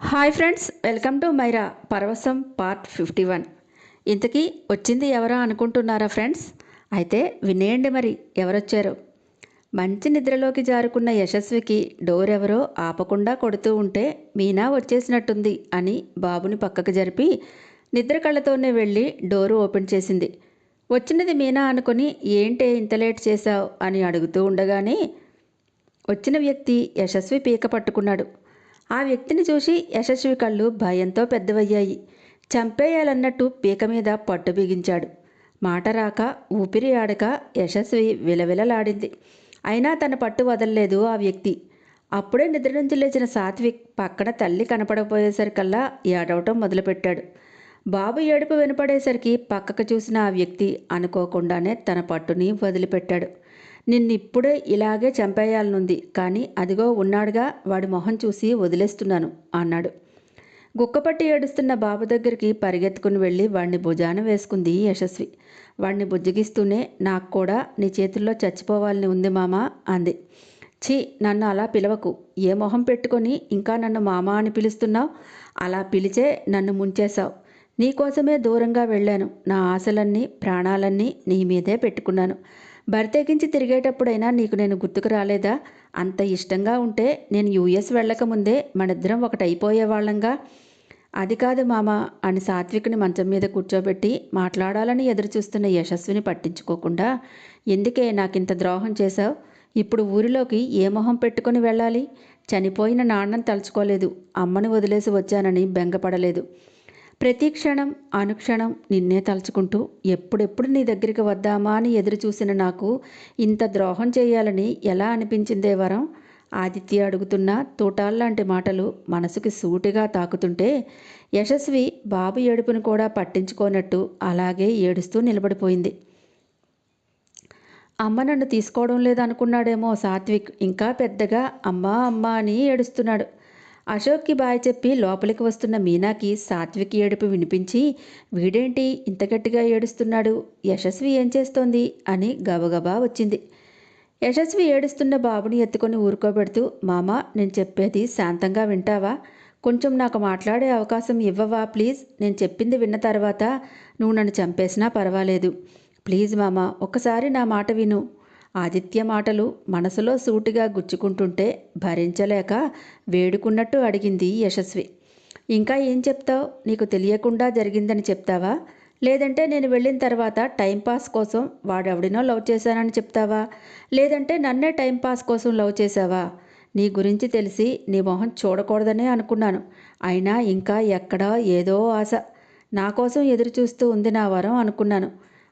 Hi friends welcome to Myra పరవశం part fifty one. ఇంతకీ వచ్చింది ఎవరో అనుకుంటున్నారా ఫ్రెండ్స్? అయితే వినేయండి మరి ఎవరొచ్చారు. మంచి నిద్రలోకి జారుకున్న యశస్వికి డోర్ ఎవరో ఆపకుండా కొడుతూ ఉంటే మీనా వచ్చేసినట్టుంది అని బాబుని పక్కకు జరిపి నిద్ర కళ్ళతోనే వెళ్ళి డోరు ఓపెన్ చేసింది. వచ్చినది మీనా అనుకుని ఏంటే ఇంత లేట్ చేశావు? అని అడుగుతూ ఉండగానే వచ్చిన వ్యక్తి యశస్వి పీక పట్టుకున్నాడు. ఆ వ్యక్తిని చూసి యశస్వి కళ్ళు భయంతో పెద్దవయ్యాయి. చంపేయాలన్నట్టు పీక మీద పట్టు బిగించాడు. మాట రాక ఊపిరి ఆడక యశస్వి విలవిలలాడింది. అయినా తన పట్టు వదలలేదు ఆ వ్యక్తి. అప్పుడే నిద్ర నుంచి లేచిన సాత్విక్ పక్కన తల్లి కనపడకపోయేసరికల్లా ఏడవటం మొదలుపెట్టాడు. బాబు ఏడుపు వినపడేసరికి పక్కకు చూసిన ఆ వ్యక్తి అనుకోకుండానే తన పట్టుని వదిలిపెట్టాడు. నిన్నిప్పుడే ఇలాగే చంపేయాలనుంది. కానీ అదిగో ఉన్నాడుగా వాడి మొహం చూసి వదిలేస్తున్నాను అన్నాడు. గుక్కపట్టి ఏడుస్తున్న బాబు దగ్గరికి పరిగెత్తుకుని వెళ్ళి వాడిని భుజాన వేసుకుంది యశస్వి. వాడిని బుజ్జగిస్తూనే నాకు కూడా నీ చేతుల్లో చచ్చిపోవాలని ఉంది మామా అంది. ఛీ నన్ను అలా పిలవకు. ఏ మొహం పెట్టుకొని ఇంకా నన్ను మామ అని పిలుస్తున్నావు? అలా పిలిచే నన్ను ముంచేశావు. నీకోసమే దూరంగా వెళ్ళాను. నా ఆశలన్నీ ప్రాణాలన్నీ నీ మీదే పెట్టుకున్నాను. బరితెగించి తిరిగేటప్పుడైనా నీకు నేను గుర్తుకు రాలేదా? అంత ఇష్టంగా ఉంటే నేను యూఎస్ వెళ్ళకముందే మనిద్దరం ఒకటైపోయేవాళ్ళంగా అది కాదు మామ అని సాత్వికుని మంచం మీద కూర్చోబెట్టి మాట్లాడాలని ఎదురుచూస్తున్న యశస్విని పట్టించుకోకుండా ఎందుకే నాకింత ద్రోహం చేశావు? ఇప్పుడు ఊరిలోకి ఏ మొహం పెట్టుకొని వెళ్ళాలి? చనిపోయిన నాన్నని తలుచుకోలేదు. అమ్మని వదిలేసి వచ్చానని బెంగపడలేదు. ప్రతి క్షణం అనుక్షణం నిన్నే తలుచుకుంటూ ఎప్పుడెప్పుడు నీ దగ్గరికి వద్దామా అని ఎదురు చూసిన నాకు ఇంత ద్రోహం చేయాలని ఎలా అనిపించిందే వరం? ఆదిత్య అడుగుతున్న తూటాల్లాంటి మాటలు మనసుకి సూటిగా తాకుతుంటే యశస్వి బాబు ఏడుపును కూడా పట్టించుకోనట్టు అలాగే ఏడుస్తూ నిలబడిపోయింది. అమ్మ నన్ను తీసుకోవడం లేదనుకున్నాడేమో సాత్విక్ ఇంకా పెద్దగా అమ్మా అమ్మా అని ఏడుస్తున్నాడు. అశోక్కి బాయ్ చెప్పి లోపలికి వస్తున్న మీనాకి సాత్విక్ ఏడుపు వినిపించి వీడేంటి ఇంత గట్టిగా ఏడుస్తున్నాడు? యశస్వి ఏం చేస్తోంది? అని గబగబా వచ్చింది. యశస్వి ఏడుస్తున్న బాబుని ఎత్తుకొని ఊరుకోబెడుతూ మామ నేను చెప్పేది శాంతంగా వింటావా? కొంచెం నాకు మాట్లాడే అవకాశం ఇవ్వవా ప్లీజ్? నేను చెప్పింది విన్న తర్వాత నువ్వు నన్ను చంపేసినా పర్వాలేదు. ప్లీజ్ మామ ఒక్కసారి నా మాట విను. ఆదిత్య మాటలు మనసులో సూటిగా గుచ్చుకుంటుంటే భరించలేక వేడుకున్నట్టు అడిగింది యశస్వి. ఇంకా ఏం చెప్తావు? నీకు తెలియకుండా జరిగిందని చెప్తావా? లేదంటే నేను వెళ్ళిన తర్వాత టైంపాస్ కోసం వాడెవడినో లవ్ చేశానని చెప్తావా? లేదంటే నన్నే టైంపాస్ కోసం లవ్ చేశావా? నీ గురించి తెలిసి నీ మొహం చూడకూడదనే అనుకున్నాను. అయినా ఇంకా ఎక్కడా ఏదో ఆశ. నా కోసం ఎదురు చూస్తూ ఉంది నా వరం అనుకున్నాను.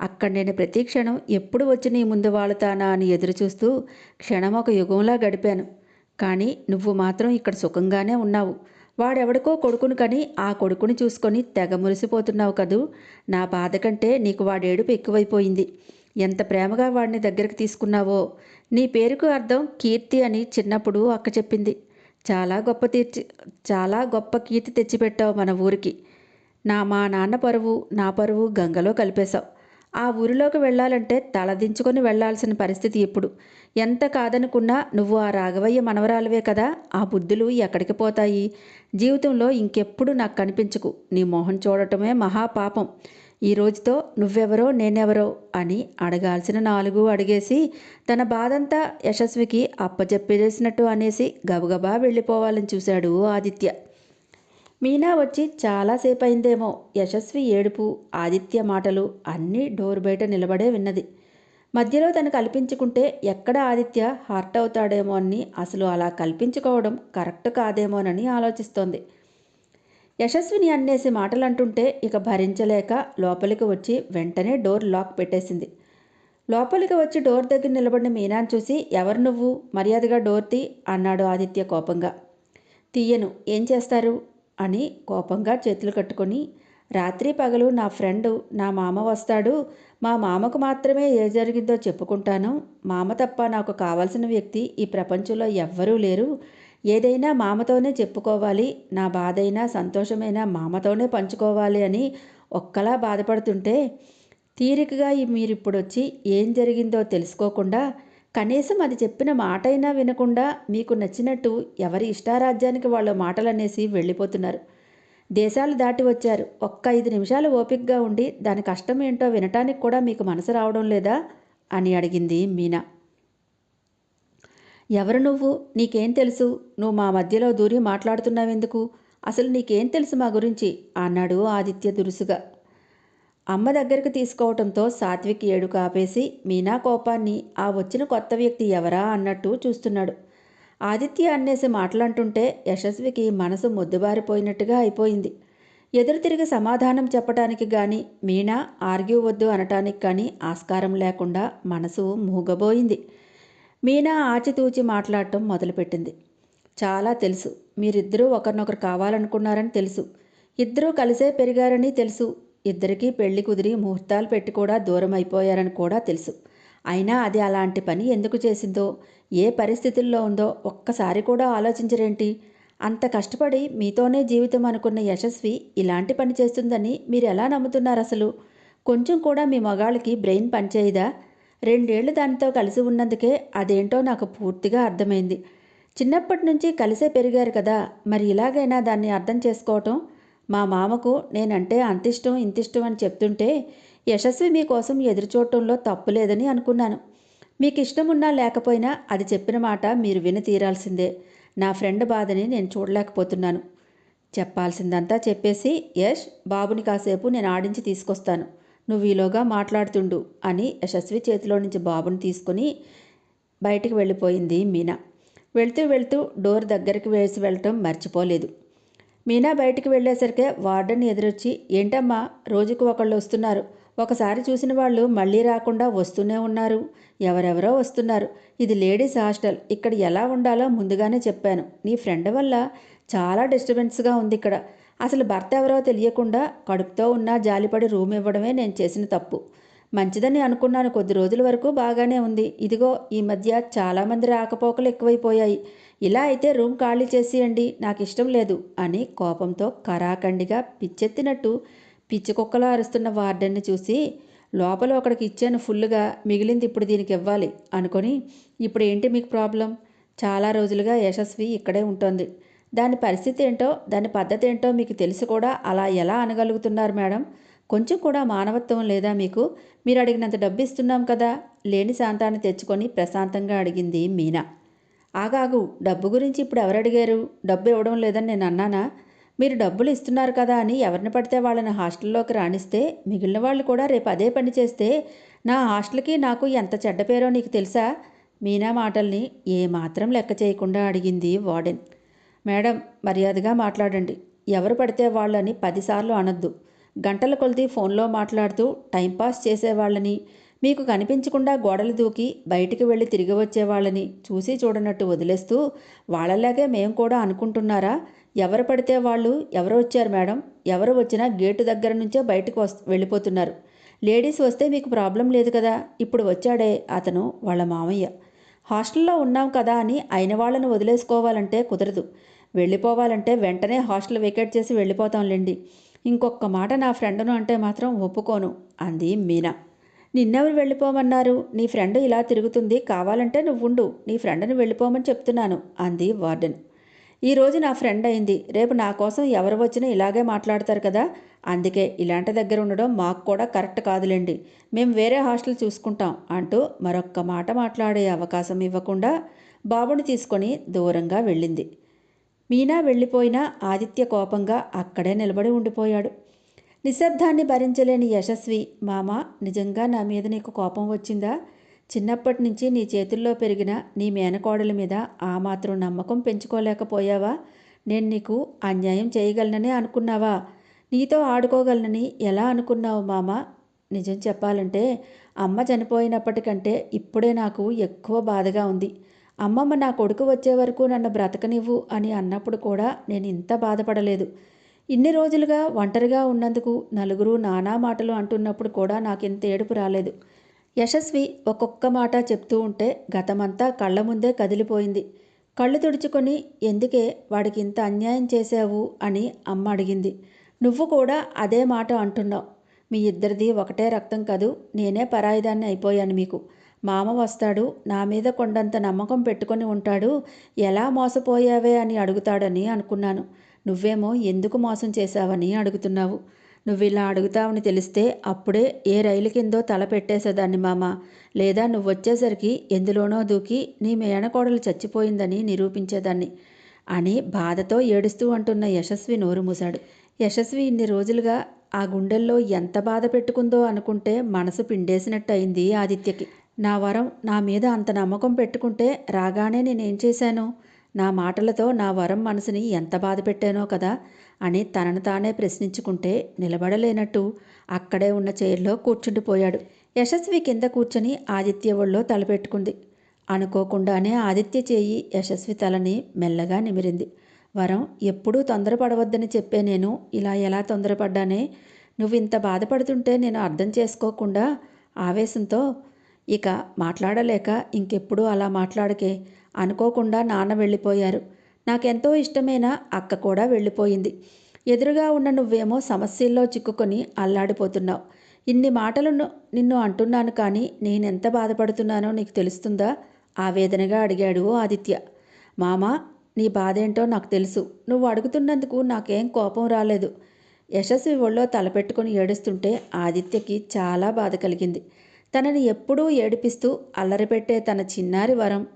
అక్కడ నేను ప్రతి క్షణం ఎప్పుడు వచ్చి నీ ముందు వాళ్తానా అని ఎదురుచూస్తూ క్షణం ఒక యుగంలా గడిపాను. కానీ నువ్వు మాత్రం ఇక్కడ సుఖంగానే ఉన్నావు. వాడెవడికో కొడుకును కని ఆ కొడుకుని చూసుకొని తెగ మురిసిపోతున్నావు కదూ? నా బాధ కంటే నీకు వాడేడుపు ఎక్కువైపోయింది. ఎంత ప్రేమగా వాడిని దగ్గరికి తీసుకున్నావో? నీ పేరుకు అర్థం కీర్తి అని చిన్నప్పుడు అక్క చెప్పింది. చాలా గొప్ప తీర్చి చాలా గొప్ప కీర్తి తెచ్చిపెట్టావు మన ఊరికి. నా మా నాన్న పరువు నా పరువు గంగలో కలిపేశావు. ఆ ఊరిలోకి వెళ్ళాలంటే తలదించుకొని వెళ్ళాల్సిన పరిస్థితి ఇప్పుడు ఎంత కాదనుకున్నా నువ్వు ఆ రాఘవయ్య మనవరాలువే కదా ఆ బుద్ధులు ఎక్కడికి పోతాయి? జీవితంలో ఇంకెప్పుడు నాకు కనిపించకు. నీ మొహం చూడటమే మహాపాపం ఈ రోజుతో నువ్వెవరో నేనెవరో అని అడగాల్సిన నాలుగు అడిగేసి తన బాధంతా యశస్వికి అప్పచెప్పేసినట్టు అనేసి గబగబా వెళ్ళిపోవాలని చూశాడు ఆదిత్య. మీనా వచ్చి చాలాసేపు అయిందేమో యశస్వి ఏడుపు ఆదిత్య మాటలు అన్నీ డోర్ బయట నిలబడే విన్నది. మధ్యలో తను కల్పించుకుంటే ఎక్కడ ఆదిత్య హార్ట్ అవుతాడేమో అని అసలు అలా కల్పించుకోవడం కరెక్ట్ కాదేమోనని ఆలోచిస్తోంది. యశస్విని అన్నేసి మాటలు అంటుంటే ఇక భరించలేక లోపలికి వచ్చి వెంటనే డోర్ లాక్ పెట్టేసింది. లోపలికి వచ్చి డోర్ దగ్గర నిలబడిన మీనాను చూసి ఎవరు నువ్వు? మర్యాదగా డోర్ తీ అన్నాడు ఆదిత్య కోపంగా. తీయను. ఏం చేస్తారు? అని కోపంగా చేతులు కట్టుకొని రాత్రి పగలు నా ఫ్రెండు నా మామ వస్తాడు. మా మామకు మాత్రమే ఏ జరిగిందో చెప్పుకుంటాను. మామ తప్ప నాకు కావాల్సిన వ్యక్తి ఈ ప్రపంచంలో ఎవ్వరూ లేరు. ఏదైనా మామతోనే చెప్పుకోవాలి. నా బాధైనా సంతోషమైనా మామతోనే పంచుకోవాలి అని ఒక్కలా బాధపడుతుంటే తీరికగా మీరిప్పుడు వచ్చి ఏం జరిగిందో తెలుసుకోకుండా కనీసం అది చెప్పిన మాటైనా వినకుండా మీకు నచ్చినట్టు ఎవరి ఇష్టారాజ్యానికి వాళ్ళ మాటలనేసి వెళ్ళిపోతున్నారు. దేశాలు దాటి వచ్చారు. ఒక్క ఐదు నిమిషాలు ఓపికగా ఉండి దాని కష్టం ఏంటో వినటానికి కూడా మీకు మనసు రావడం లేదా? అని అడిగింది మీనా. ఎవరు నువ్వు? నీకేం తెలుసు? నువ్వు మా మధ్యలో దూరి మాట్లాడుతున్నావెందుకు? అసలు నీకేం తెలుసు మా గురించి? అన్నాడు ఆదిత్య దురుసుగా. అమ్మ దగ్గరకు తీసుకోవటంతో సాత్విక్ ఏడు కాపేసి మీనా కోపాన్ని ఆ వచ్చిన కొత్త వ్యక్తి ఎవరా అన్నట్టు చూస్తున్నాడు. ఆదిత్య అన్నేసి మాటలంటుంటే యశస్వికి మనసు మొద్దుబారిపోయినట్టుగా అయిపోయింది. ఎదురు తిరిగి సమాధానం చెప్పటానికి గాని మీనా ఆర్గ్యూ వద్దు అనటానికి కానీ ఆస్కారం లేకుండా మనసు మూగబోయింది మీనా ఆచితూచి మాట్లాడటం మొదలుపెట్టింది. చాలా తెలుసు. మీరిద్దరూ ఒకరినొకరు కావాలనుకున్నారని తెలుసు. ఇద్దరూ కలిసే పెరిగారని తెలుసు. ఇద్దరికీ పెళ్ళి కుదిరి ముహూర్తాలు పెట్టి కూడా దూరం అయిపోయారని కూడా తెలుసు. అయినా అది అలాంటి పని ఎందుకు చేసిందో ఏ పరిస్థితుల్లో ఉందో ఒక్కసారి కూడా ఆలోచించరేంటి? అంత కష్టపడి మీతోనే జీవితం అనుకున్న యశస్వి ఇలాంటి పని చేస్తుందని మీరు ఎలా నమ్ముతున్నారు అసలు? కొంచెం కూడా మీ మగాళ్ళకి బ్రెయిన్ పనిచేయదా? రెండేళ్ళు దానితో కలిసి ఉన్నందుకే అదేంటో నాకు పూర్తిగా అర్థమైంది. చిన్నప్పటి నుంచి కలిసే పెరిగారు కదా మరి ఇలాగైనా దాన్ని అర్థం చేసుకోవటం మా మామకు నేనంటే అంతిష్టం ఇంతిష్టం అని చెప్తుంటే యశస్వి మీకోసం ఎదురుచూడటంలో తప్పు లేదని అనుకున్నాను. మీకు ఇష్టం ఉన్నా లేకపోయినా అది చెప్పిన మాట మీరు విని తీరాల్సిందే. నా ఫ్రెండ్ బాధని నేను చూడలేకపోతున్నాను. చెప్పాల్సిందంతా చెప్పేసి యష్ బాబుని కాసేపు నేను ఆడించి తీసుకొస్తాను. నువ్వు ఈలోగా మాట్లాడుతుండు అని యశస్వి చేతిలో నుంచి బాబుని తీసుకుని బయటికి వెళ్ళిపోయింది మీనా. వెళ్తూ వెళ్తూ డోర్ దగ్గరికి వేసి వెళ్ళటం మర్చిపోలేదు. మీనా బయటికి వెళ్ళేసరికే వార్డెన్ ఎదురొచ్చి ఏంటమ్మా రోజుకు ఒకళ్ళు వస్తున్నారు. ఒకసారి చూసిన వాళ్ళు మళ్ళీ రాకుండా వస్తూనే ఉన్నారు. ఎవరెవరో వస్తున్నారు. ఇది లేడీస్ హాస్టల్. ఇక్కడ ఎలా ఉండాలో ముందుగానే చెప్పాను. నీ ఫ్రెండ్ వల్ల చాలా డిస్టర్బెన్స్గా ఉంది ఇక్కడ. అసలు భర్త ఎవరో తెలియకుండా కడుపుతో ఉన్నా జాలిపడి రూమ్ ఇవ్వడమే నేను చేసిన తప్పు. మంచిదని అనుకున్నాను. కొద్ది రోజుల వరకు బాగానే ఉంది. ఇదిగో ఈ మధ్య చాలామంది రాకపోకలు ఎక్కువైపోయాయి. ఇలా అయితే రూమ్ ఖాళీ చేసేయండి నాకు ఇష్టం లేదు అని కోపంతో కరాఖండిగా పిచ్చెత్తినట్టు పిచ్చికొక్కలా అరుస్తున్న వార్డెన్ని చూసి లోపల ఒకడికి ఇచ్చాను ఫుల్గా మిగిలింది ఇప్పుడు దీనికి ఇవ్వాలి అనుకొని ఇప్పుడు ఏంటి మీకు ప్రాబ్లం? చాలా రోజులుగా యశస్వి ఇక్కడే ఉంటుంది. దాని పరిస్థితి ఏంటో దాని పద్ధతి ఏంటో మీకు తెలిసి కూడా అలా ఎలా అనగలుగుతున్నారు మేడం? కొంచెం కూడా మానవత్వం లేదా మీకు? మీరు అడిగినంత డబ్బు ఇస్తున్నాం కదా లేని శాంతాన్ని తెచ్చుకొని ప్రశాంతంగా అడిగింది మీనా. ఆగాగు డబ్బు గురించి ఇప్పుడు ఎవరు అడిగారు డబ్బు ఇవ్వడం లేదని నేను అన్నానా? మీరు డబ్బులు ఇస్తున్నారు కదా అని ఎవరిని పడితే వాళ్ళని హాస్టల్లోకి రాణిస్తే మిగిలిన వాళ్ళు కూడా రేపు అదే పని చేస్తే నా హాస్టల్కి నాకు ఎంత చెడ్డ పేరో నీకు తెలుసా? మీనా మాటల్ని ఏమాత్రం లెక్క చేయకుండా అడిగింది వార్డెన్. మేడం మర్యాదగా మాట్లాడండి. ఎవరు పడితే వాళ్ళని పదిసార్లు అనొద్దు. గంటల కొలిది ఫోన్లో మాట్లాడుతూ టైంపాస్ చేసేవాళ్ళని. మీకు కనిపించకుండా గోడలు దూకి బయటికి వెళ్ళి తిరిగి వచ్చేవాళ్ళని చూసి చూడనట్టు వదిలేస్తూ వాళ్ళలాగే మేము కూడా అనుకుంటున్నారా? ఎవరు పడితే వాళ్ళు ఎవరు వచ్చారు మేడం? ఎవరు వచ్చినా గేటు దగ్గర నుంచే బయటకు వస్ వెళ్ళిపోతున్నారు. లేడీస్ వస్తే మీకు ప్రాబ్లం లేదు కదా? ఇప్పుడు వచ్చాడే అతను వాళ్ళ మామయ్య. హాస్టల్లో ఉన్నాం కదా అని అయిన వాళ్ళని వదిలేసుకోవాలంటే కుదరదు. వెళ్ళిపోవాలంటే వెంటనే హాస్టల్ వెకేట్ చేసి వెళ్ళిపోతాంలేండి. ఇంకొక మాట నా ఫ్రెండ్ను అంటే మాత్రం ఒప్పుకోను అంది మీనా. నిన్నెవరు వెళ్ళిపోమన్నారు? నీ ఫ్రెండ్ ఇలా తిరుగుతుంది కావాలంటే నువ్వుండు. నీ ఫ్రెండ్ని వెళ్ళిపోమని చెప్తున్నాను అంది వార్డెన్. ఈరోజు నా ఫ్రెండ్ అయింది. రేపు నా కోసం ఎవరు వచ్చినా ఇలాగే మాట్లాడతారు కదా? అందుకే ఇలాంటి దగ్గర ఉండడం మాకు కూడా కరెక్ట్ కాదులేండి. మేము వేరే హాస్టల్ చూసుకుంటాం అంటూ మరొక్క మాట మాట్లాడే అవకాశం ఇవ్వకుండా బాబుని తీసుకొని దూరంగా వెళ్ళింది. మీనా వెళ్ళిపోయినా ఆదిత్య కోపంగా అక్కడే నిలబడి ఉండిపోయాడు. నిశ్శబ్దాన్ని భరించలేని యశస్వి మామ నిజంగా నా మీద నీకు కోపం వచ్చిందా? చిన్నప్పటి నుంచి నీ చేతుల్లో పెరిగిన నీ మేనకోడల మీద ఆ మాత్రం నమ్మకం పెంచుకోలేకపోయావా? నేను నీకు అన్యాయం చేయగలననే అనుకున్నావా? నీతో ఆడుకోగలనని ఎలా అనుకున్నావు మామ? నిజం చెప్పాలంటే అమ్మ చనిపోయినప్పటికంటే ఇప్పుడే నాకు ఎక్కువ బాధగా ఉంది. అమ్మమ్మ నా కొడుకు వచ్చే వరకు నన్ను బ్రతకనివ్వు అని అన్నప్పుడు కూడా నేను ఇంత బాధపడలేదు. ఇన్ని రోజులుగా ఒంటరిగా ఉన్నందుకు నలుగురు నానా మాటలు అంటున్నప్పుడు కూడా నాకింత ఏడుపు రాలేదు. యశస్వి ఒక్కొక్క మాట చెప్తూ ఉంటే గతమంతా కళ్ళ ముందే కదిలిపోయింది. కళ్ళు తుడుచుకొని ఎందుకే వాడికి ఇంత అన్యాయం చేశావు? అని అమ్మ అడిగింది. నువ్వు కూడా అదే మాట అంటున్నావు. మీ ఇద్దరిది ఒకటే రక్తం కదూ? నేనే పరాయిదాన్ని అయిపోయాను మీకు. మామ వస్తాడు నా మీద కొండంత నమ్మకం పెట్టుకొని ఉంటాడు ఎలా మోసపోయావే అని అడుగుతాడని అనుకున్నాను. నువ్వేమో ఎందుకు మోసం చేశావని అడుగుతున్నావు. నువ్వు ఇలా అడుగుతావని తెలిస్తే అప్పుడే ఏ రైలు కిందో తల పెట్టేసేదాన్ని మామ. లేదా నువ్వు వచ్చేసరికి ఎందులోనో దూకి నీ మేనకోడలు చచ్చిపోయిందని నిరూపించేదాన్ని అని బాధతో ఏడుస్తూ అంటున్న యశస్వి నోరు మూశాడు. యశస్వి ఇన్ని రోజులుగా ఆ గుండెల్లో ఎంత బాధ పెట్టుకుందో అనుకుంటే మనసు పిండేసినట్టు అయింది ఆదిత్యకి. నా వరం నా మీద అంత నమ్మకం పెట్టుకుంటే రాగానే నేనేం చేశాను? నా మాటలతో నా వరం మనసుని ఎంత బాధ పెట్టానో కదా అని తనను తానే ప్రశ్నించుకుంటే నిలబడలేనట్టు అక్కడే ఉన్న చైర్లో కూర్చుండిపోయాడు. యశస్వి కింద కూర్చొని ఆదిత్య ఒళ్ళో తలపెట్టుకుంది. అనుకోకుండానే ఆదిత్య చేయి యశస్వి తలని మెల్లగా నిమిరింది. వరం ఎప్పుడూ తొందరపడవద్దని చెప్పే నేను ఇలా ఎలా తొందరపడ్డానే? నువ్వు ఇంత బాధపడుతుంటే నేను అర్థం చేసుకోకుండా ఆవేశంతో ఇక మాట్లాడలేక ఇంకెప్పుడు అలా మాట్లాడకే? అనుకోకుండా నాన్న వెళ్ళిపోయారు. నాకెంతో ఇష్టమైన అక్క కూడా వెళ్ళిపోయింది. ఎదురుగా ఉన్న నువ్వేమో సమస్యల్లో చిక్కుకొని అల్లాడిపోతున్నావు. ఇన్ని మాటలు నిన్ను అంటున్నాను కానీ నేనెంత బాధపడుతున్నానో నీకు తెలుస్తుందా? ఆవేదనగా అడిగాడు ఆదిత్య. మామా నీ బాధేంటో నాకు తెలుసు. నువ్వు అడుగుతున్నందుకు నాకేం కోపం రాలేదు. యశస్వి ఒళ్ళో తలపెట్టుకుని ఏడుస్తుంటే ఆదిత్యకి చాలా బాధ కలిగింది. తనని ఎప్పుడూ ఏడిపిస్తూ అల్లరిపెట్టే తన చిన్నారి వరం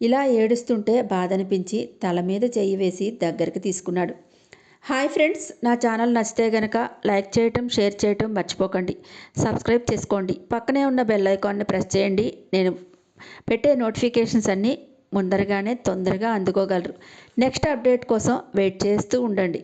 ఇలా ఏడుస్తుంటే బాధనిపించి తల మీద చెయ్యి వేసి దగ్గరికి తీసుకున్నాడు. హాయ్ ఫ్రెండ్స్ నా ఛానల్ నచ్చితే గనక లైక్ చేయటం షేర్ చేయటం మర్చిపోకండి. సబ్స్క్రైబ్ చేసుకోండి. పక్కనే ఉన్న బెల్ ఐకాన్ని ప్రెస్ చేయండి. నేను పెట్టే నోటిఫికేషన్స్ అన్నీ ముందరగానే తొందరగా అందుకోగలరు. నెక్స్ట్ అప్డేట్ కోసం వెయిట్ చేస్తూ ఉండండి.